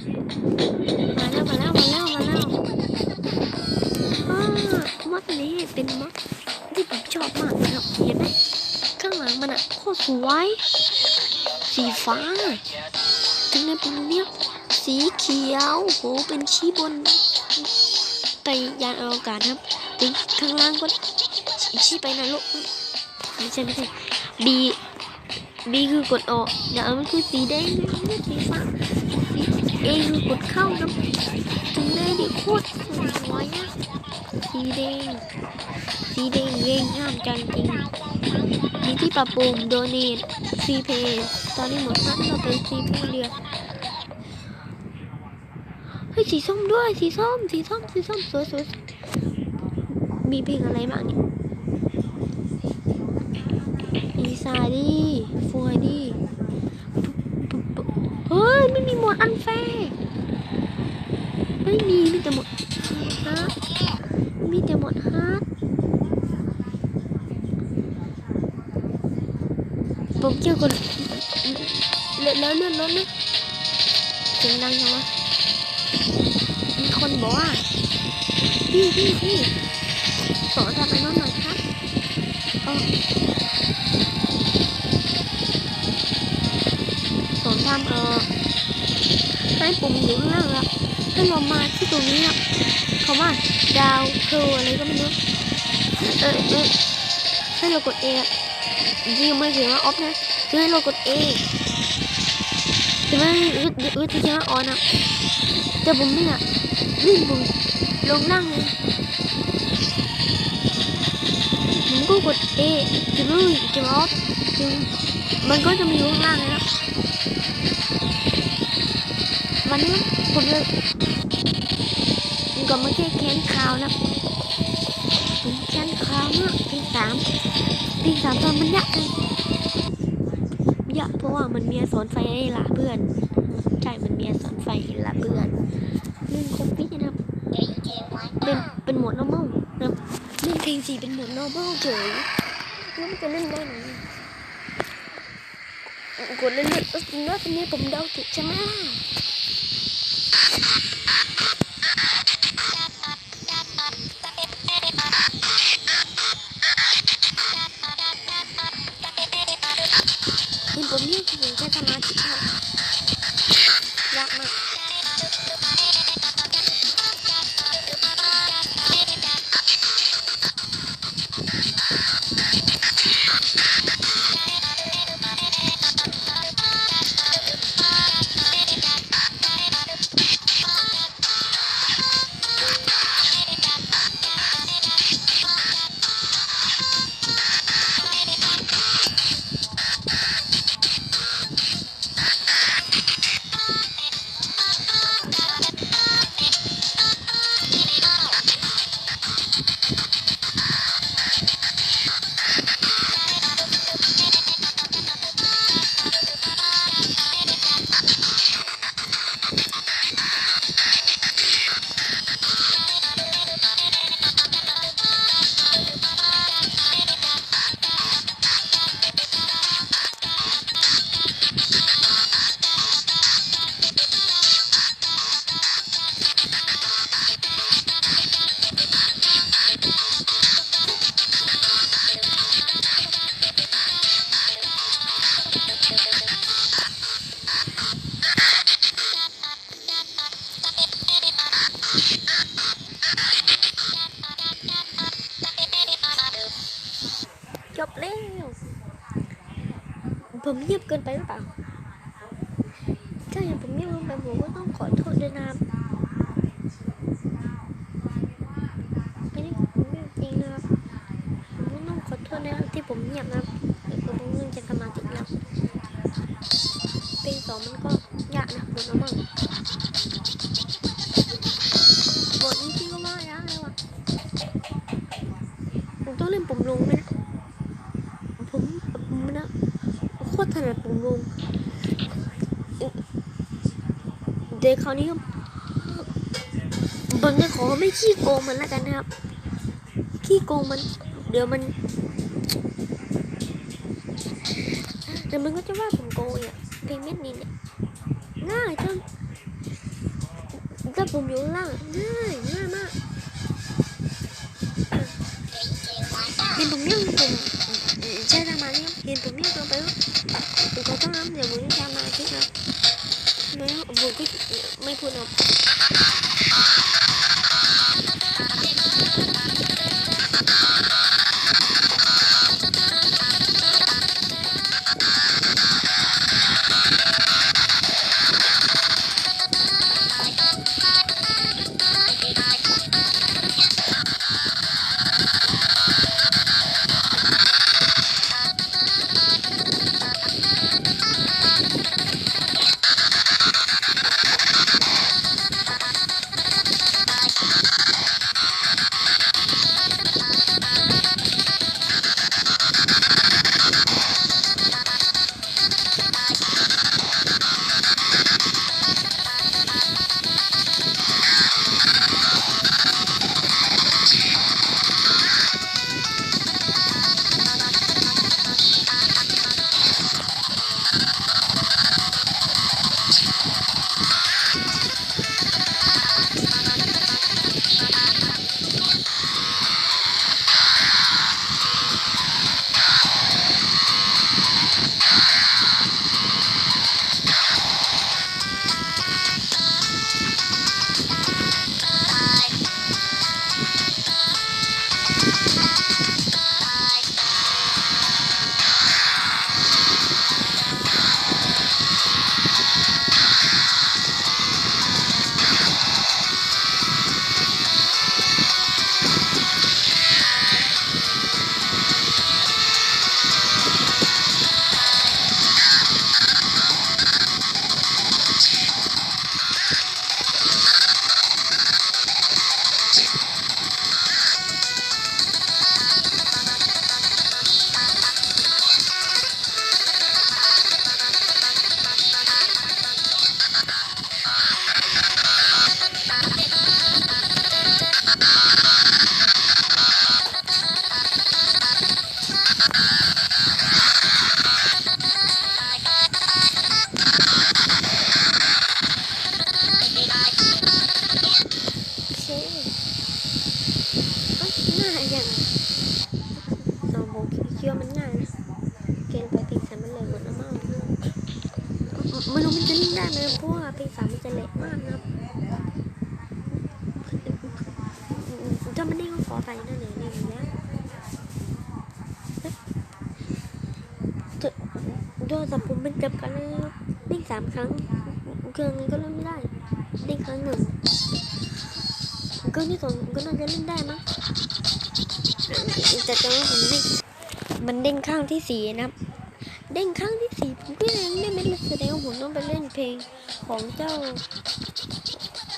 มาแล้วมาแล้วมาแล้วมาแล้วอ้ามดนี้เป็นมดที่ผมชอบมากนะครับเห็นไหมข้างหลังมันอะโคตรสวยสีฟ้าถึงในปุ่มเนี้ยสีเขียวโหเป็นชี้บนไปยานอวกาศครับถึงข้างล่างก็ชี้ไปนรกไม่ใช่ไม่ใช่ B B คือกดออกอย่าเอามันคือสีแดงนะสีฟ้าสี A คือกดเข้านะถึงได้ดิโคตรสวยอะสีแดงสีแดงเร่งห้ามจังจริงมีที่ปรับปรุงโดเนทฟรีเพย์ตอนนี้หมดนั้นเราเป็นฟรีเพย์เดือนเฮ้ยสีส้มด้วยสีส้มสีส้มสีส้มสวยสวยมีเพลงอะไรบ้างเนี่ยอีซาดีฟวยดีเฮ้ย ไม่มีหมวดอันแฟร์ไม่มีมีแต่หมวดฮาร์ดมีแต่หมวดฮาร์ดผมเจอคนเลื่อนแล้วเลื่อนรถนะเสียงดังจังวะมีคนบอกว่าพี่พี่พี่สอนทำไอ้นั่นหน่อยครับเออ ปุ่มอยู่ข้างล่างครับให้เรามาที่ตรงนี้ครับเขาว่าดาวเพลอะไรก็ไม่รู้เออเออให้เรากด A อะจริงไม่เขียนว่าออฟนะคือให้เรากด A แต่ไม่อึดอึดที่เขียนว่าออนอะแต่ผมเนี่ยลื่นปุ่มลงล่งเลยผมก็กด A จะไม่จะออฟจึงมันก็จะมีอยู่ข้างล่างเลยนะ วันนี้ผมจะก็ไมาแค่แค้นขาวนะผมแค้นขาวมากปีสามปีสามตอนมันยากเลยยากเพราะว่ามันมีอักษรไฟให้ละเพื่อนใช่มันมีอักษรไฟให้ละเพื่อนเล่นคอมพิวนะครับเป็นเป็นหมด normal นะเล่นเพลงสีเป็นหมด normal เฉยแล้วมันจะเล่นได้ไหนกดเล่นเล่นเออจริงด้วยตอนนี้ผมเดาถูกใช่ไหม ล่ะเห็นผมนี่ จบแล้วผมเงียบเกินไปหรือเปล่าถ้าอย่างผมเงียบเกินไปผมก็ต้องขอโทษด้วยนะอันนี้ผมเงียบจริงนะครับผมก็ต้องขอโทษนะที่ผมเงียบนะเดี๋ยวผมเริ่มจะสมาธิแล้วเพลงสองมันก็ยากนะคุณน้องมั่ง คราวนี้ก็ผมจะขอไม่ขี้โกงมันแล้วกันนะครับ ขี้โกงมัน เดี๋ยวมันเดี๋ยวมันก็จะว่าผมโกงอะเพลงเม็ดนี้เนี่ยง่ายจังถ้าผมอยู่ล่างง่ายง่ายมากเห็นผมเนี่ยผมใช้สมาธิเห็นผมเนี่ยตัวไปว่าผมขอต้องรับเดี๋ยวผมจะมาคิดครับ ไม่ผมก็ไม่พูดหรอ คิดว่ามันง่ายนะเกณฑ์ไปตีสามมันเลยหมือนน้ำมันไม่รู้มันจะเล่นได้ไหมเพราะว่าปีสามมันจะเละมากนะครับถ้ามันเด้ก็ขอไปนั่นเองนี่แล้วโดนสับผมเป็นจับกันแล้วเด้งสามครั้งเครื่องนี้ก็เล่นไม่ได้เด้งครั้งหนึ่งเครื่องที่สองก็น่าจะเล่นได้มั้งแต่ตอนนั้นผมเด้ง มันเด้งข้างที่สี่นะครับ เด้งข้างที่สี่ผมก็ยังเล่นไม่ได้แสดงว่าผมต้องไปเล่นเพลงของเจ้า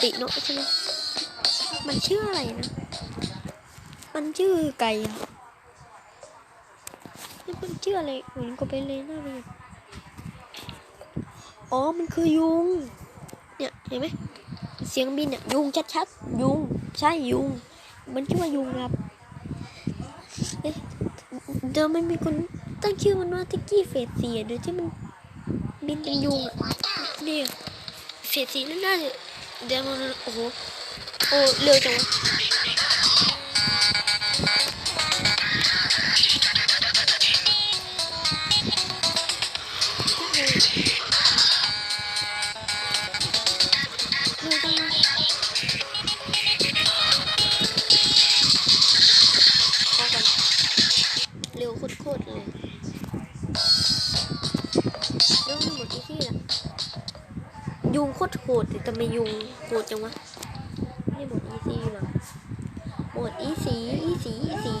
ติโนใช่ไหมมันชื่ออะไรนะ มันชื่อไก่นี่มันชื่ออะไรเหมือนก็ไปเลยน้าไปอ๋อ มันคือยุง เนี่ย เห็นไหม เสียงบินเนี่ยยุงชัดๆ ยุง ใช่ยุง มันชื่อว่ายุงครับ เอ๊ะเดี๋ยวมันมีคนตั้งชื่อมันว่าทิกกี้เฟสเสียเดี๋ยวที่มันบินเป็นยุงอะเนี่ยเฟสสีน่าจะเดี๋ยวมันโอ้โหโอ้เร็วจังวะ งโหดแต่ทำไมยุงโหดจังวะไม่หมดอีซีหรอหมดอีสีอีสีอีสี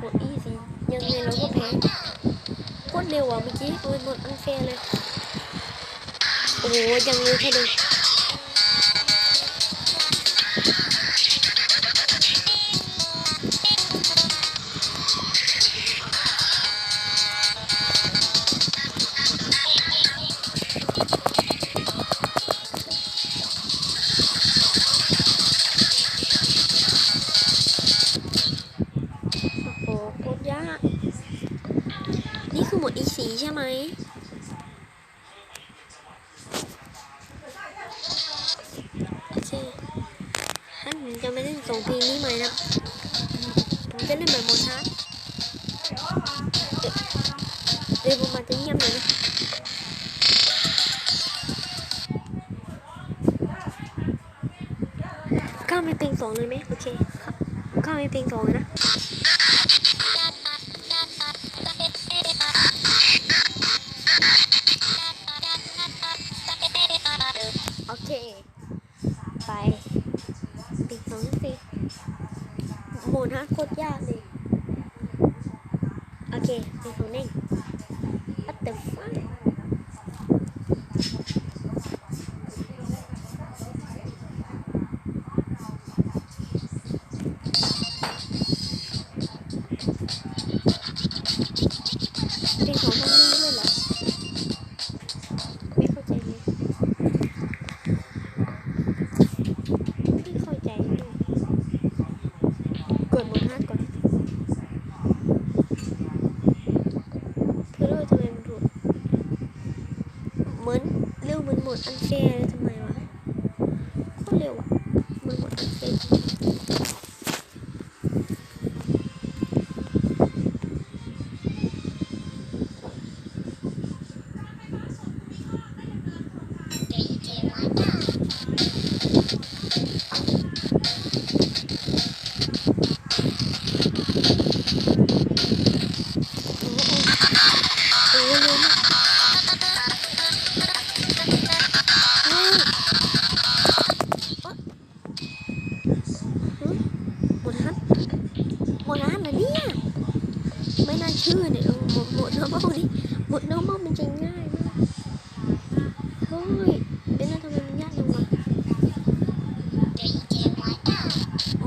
หมดอีสียังไงเราก็แพ้โคตรเร็วอะเมื่อกี้โอ้ยหมดอันเฟรเลยโอ้โหยังเลยแค่เดียว ไหม โอเคฮัานผมจะไม่ได้ส่งทีนี้ใหม่นะผมจะเล่นแบบโมทัสเดี๋ยวผมมาจะเงียบหน่อยนะข้าไม่เป็นสองเลยไหมโอเคข้าไม่เป็นสองนะ เร็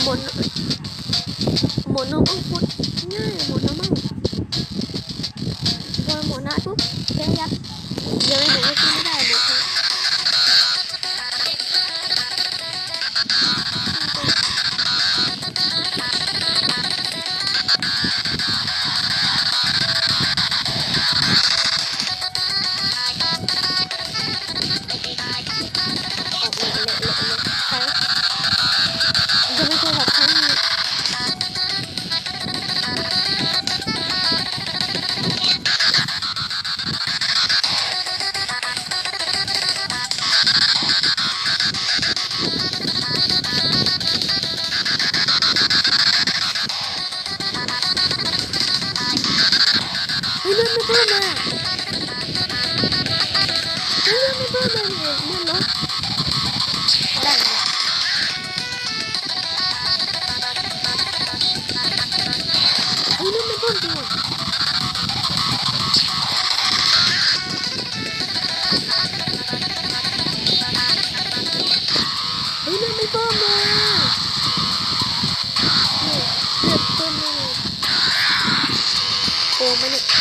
หมดหมด normal โคตง่ายหมด normal พอหมดนะปุ๊บแค่ยัดเดี๋ยวหนูก็กินไม่ได้ อดไม่เพิ่มเนาะได้อุ้ยเลือดไม่เพิ่มจริงว่ะเฮ้ยเลือดไม่เพิ่มเลยเนี่ยเลือดเพิ่มแน่โกงไหมเนี่ย